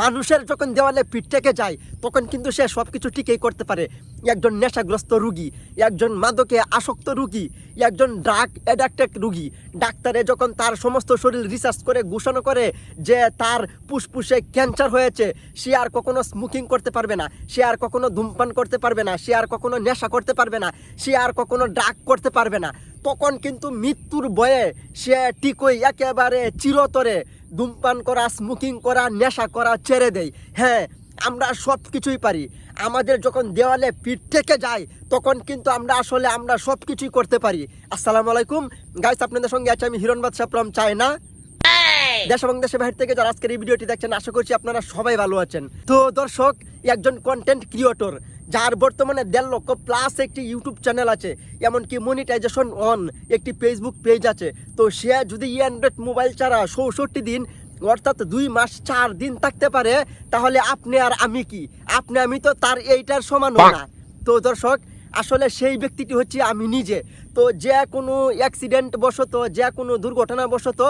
মানুষের যখন দেওয়ালে পিঠ থেকে যায়, তখন কিন্তু সে সব কিছু ঠিকই করতে পারে। একজন নেশাগ্রস্ত রুগী, একজন মাদকে আসক্ত রুগী, একজন ড্রাগ অ্যাডাক্টেড রুগী। ডাক্তারে যখন তার সমস্ত শরীর রিসার্চ করে ঘোষণা করে যে তার ফুসফুসে ক্যান্সার হয়েছে, সে আর কখনো স্মোকিং করতে পারবে না, সে আর কখনো ধূমপান করতে পারবে না, সে আর কখনো নেশা করতে পারবে না, সে আর কখনো ড্রাগ করতে পারবে না। তখন কিন্তু মৃত্যুর বয়ে সে টিকই একেবারে চিরতরে ধূমপান করা স্মোকিং করা নেশা করা ছেড়ে দেয়। হ্যাঁ আমরা সব কিছুই পারি। আমাদের যখন দেওয়ালে পিঠ থেকে যায় তখন কিন্তু আমরা আসলে আমরা সব কিছুই করতে পারি। আসসালামু আলাইকুম। গাইস আপনাদের সঙ্গে আছে আমি হিরণ বাদশাহ ফ্রম চায়না দেশ এবং দেশের বাহির থেকে যারা আজকের এই ভিডিওটি দেখছেন আশা করছি আপনারা সবাই ভালো আছেন। তো দর্শক একজন কন্টেন্ট ক্রিয়েটর যার বর্তমানে দেড় লক্ষ প্লাস একটি ইউটিউব চ্যানেল আছে এমনকি মনিটাইজেশন অন একটি ফেসবুক পেজ আছে। তো সে যদি অ্যান্ড্রয়েড মোবাইল ছাড়া চৌষট্টি দিন অর্থাৎ দুই মাস চার দিন থাকতে পারে তাহলে আপনি আর আমি কি? আপনি আমি তো তার এইটার সমান না। তো দর্শক আসলে সেই ব্যক্তিটি হচ্ছে আমি নিজে। তো যে কোনো অ্যাক্সিডেন্ট বশত, যে কোনো দুর্ঘটনা বশত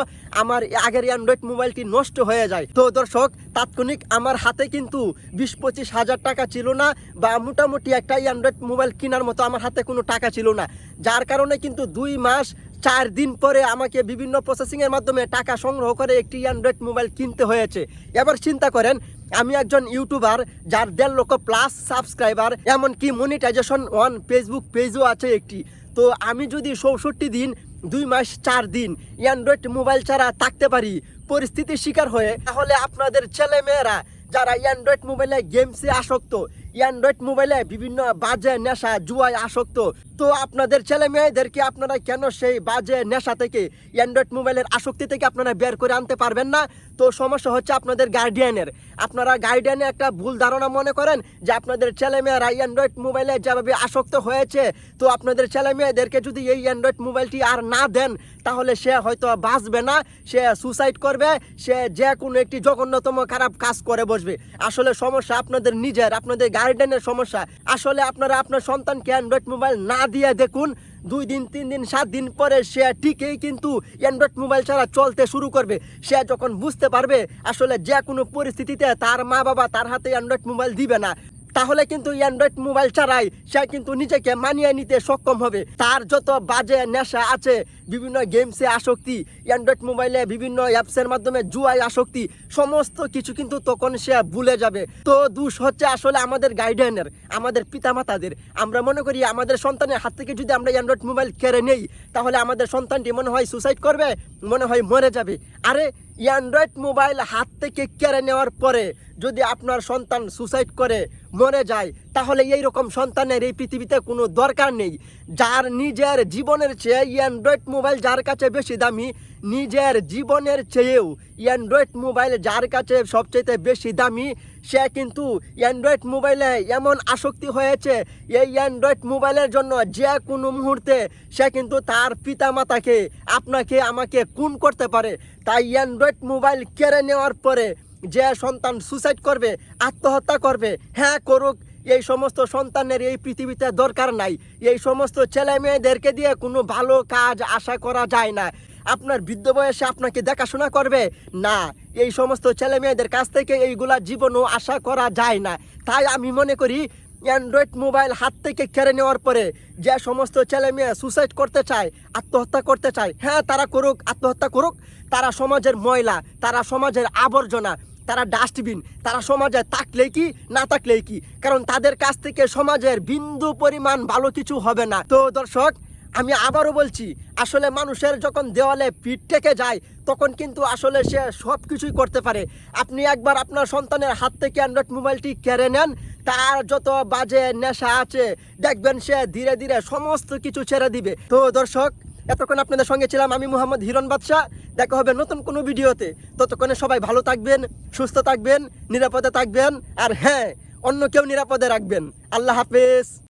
আমার আগের অ্যান্ড্রয়েড মোবাইলটি নষ্ট হয়ে যায়। তো দর্শক, তাৎক্ষণিক আমার হাতে কিন্তু বিশ পঁচিশ হাজার টাকা ছিল না বা মোটামুটি একটা অ্যান্ড্রয়েড মোবাইল কেনার মতো আমার হাতে কোনো টাকা ছিল না। যার কারণে কিন্তু দুই মাস চার দিন পরে আমাকে বিভিন্ন প্রসেসিংয়ের মাধ্যমে টাকা সংগ্রহ করে একটি অ্যান্ড্রয়েড মোবাইল কিনতে হয়েছে। এবার চিন্তা করেন, আমি একজন ইউটিউবার যার দেড় লক্ষ প্লাস সাবস্ক্রাইবার এমনকি মনিটাইজেশন অন ফেসবুক পেজও আছে একটি। তো আমি যদি চৌষট্টি দিন, দুই মাস, চার দিন অ্যান্ড্রয়েড মোবাইল ছাড়া থাকতে পারি, পরিস্থিতির শিকার হয়ে, তাহলে আপনাদের ছেলে মেয়েরা যারা অ্যান্ড্রয়েড মোবাইলে গেমসে আসক্ত অ্যান্ড্রয়েড মোবাইলে বিভিন্ন বাজে, নেশা, জুয়ায় আসক্ত তো আপনাদের ছেলে মেয়েদেরকে আপনারা কেন সেই বাজে নেশা থেকে অ্যান্ড্রয়েড মোবাইলের আসক্তি থেকে আপনারা বের করে আনতে পারবেন না? তো সমস্যা হচ্ছে আপনাদের গার্ডিয়ানের আপনারা গার্ডিয়ানে একটা ভুল ধারণা মনে করেন যে আপনাদের ছেলে মেয়েরা অ্যান্ড্রয়েড মোবাইলে যেভাবে আসক্ত হয়েছে, তো আপনাদের ছেলে মেয়েদেরকে যদি এই অ্যান্ড্রয়েড মোবাইলটি আর না দেন, তাহলে সে হয়তো বাঁচবে না, সে সুসাইড করবে, সে যে কোনো একটি জঘন্যতম খারাপ কাজ করে বসবে। আসলে সমস্যা আপনাদের নিজের, আপনাদের গার্ডিয়ানের সমস্যা। আসলে আপনারা আপনার সন্তানকে অ্যান্ড্রয়েড মোবাইল না দিয়ে দেখুন, দুই দিন, তিন দিন, সাত দিন পরে সে ঠিকই কিন্তু অ্যান্ড্রয়েড মোবাইল ছাড়া চলতে শুরু করবে। সে যখন বুঝতে পারবে, আসলে যে কোনো পরিস্থিতিতে তার মা বাবা তার হাতে অ্যান্ড্রয়েড মোবাইল দিবে না। তাহলে কিন্তু অ্যান্ড্রয়েড মোবাইল ছাড়াই সে কিন্তু নিজেকে মানিয়ে নিতে সক্ষম হবে। তার যত বাজে নেশা আছে, বিভিন্ন গেমসে আসক্তি অ্যান্ড্রয়েড মোবাইলে বিভিন্ন অ্যাপসের মাধ্যমে জুয়ায় আসক্তি, সমস্ত কিছু কিন্তু তখন সে ভুলে যাবে। তো দোষ হচ্ছে আসলে আমাদের গাইডেনের আমাদের পিতামাতাদের। আমরা মনে করি আমাদের সন্তানের হাত থেকে যদি আমরা অ্যান্ড্রয়েড মোবাইল কেড়ে নেই, তাহলে আমাদের সন্তানটি মনে হয় সুসাইড করবে, মনে হয় মরে যাবে। আরে অ্যান্ড্রয়েড মোবাইল হাত থেকে কেড়ে নেওয়ার পরে যদি আপনার সন্তান সুসাইড করে মরে যায় তাহলে এই রকম সন্তানের এই পৃথিবীতে কোনো দরকার নেই। যার নিজের জীবনের চেয়ে অ্যান্ড্রয়েড মোবাইল যার কাছে বেশি দামি, নিজের জীবনের চেয়েও অ্যান্ড্রয়েড মোবাইল যার কাছে সবচেয়ে বেশি দামি, সে কিন্তু অ্যান্ড্রয়েড মোবাইলে এমন আসক্তি হয়েছে, এই অ্যান্ড্রয়েড মোবাইলের জন্য যে কোনো মুহূর্তে সে কিন্তু তার পিতামাতাকে, আপনাকে, আমাকে খুন করতে পারে। তাই অ্যান্ড্রয়েড মোবাইল কেড়ে নেওয়ার পরে যে সন্তান সুসাইড করবে, আত্মহত্যা করবে হ্যাঁ করুক এই সমস্ত সন্তানের এই পৃথিবীতে দরকার নাই। এই সমস্ত ছেলে মেয়েদেরকে দিয়ে কোনো ভালো কাজ আশা করা যায় না। আপনার বৃদ্ধ বয়সে আপনাকে দেখাশোনা করবে? না, এই সমস্ত ছেলে মেয়েদের কাছ থেকে এইগুলা জীবনও আশা করা যায় না। তাই আমি মনে করি অ্যান্ড্রয়েড মোবাইল হাত থেকে কেড়ে নেওয়ার পরে যে সমস্ত ছেলে মেয়ে সুসাইড করতে চায়, আত্মহত্যা করতে চায় হ্যাঁ তারা করুক, আত্মহত্যা করুক, তারা সমাজের ময়লা, তারা সমাজের আবর্জনা তারা ডাস্টবিন, তারা সমাজে থাকলেই কি, না থাকলেই কি? কারণ তাদের কাছ থেকে সমাজের বিন্দু পরিমাণ ভালো কিছু হবে না। তো দর্শক, আমি আবারও বলছি, আসলে মানুষের যখন দেওয়ালে পিঠ থেকে যায়, তখন কিন্তু আসলে সে সব কিছুই করতে পারে। আপনি একবার আপনার সন্তানের হাত থেকে অ্যান্ড্রয়েড মোবাইলটি কেড়ে নেন, তার যত বাজে নেশা আছে, দেখবেন সে ধীরে ধীরে সমস্ত কিছু ছেড়ে দিবে। তো দর্শক এতক্ষণ আপনাদের সঙ্গে ছিলাম আমি মোহাম্মদ হিরণ বাদশাহ। দেখা হবে নতুন কোনো ভিডিওতে। ততক্ষণে সবাই ভালো থাকবেন, সুস্থ থাকবেন, নিরাপদে থাকবেন, আর হ্যাঁ অন্য কেউ নিরাপদে রাখবেন। আল্লাহ হাফেজ।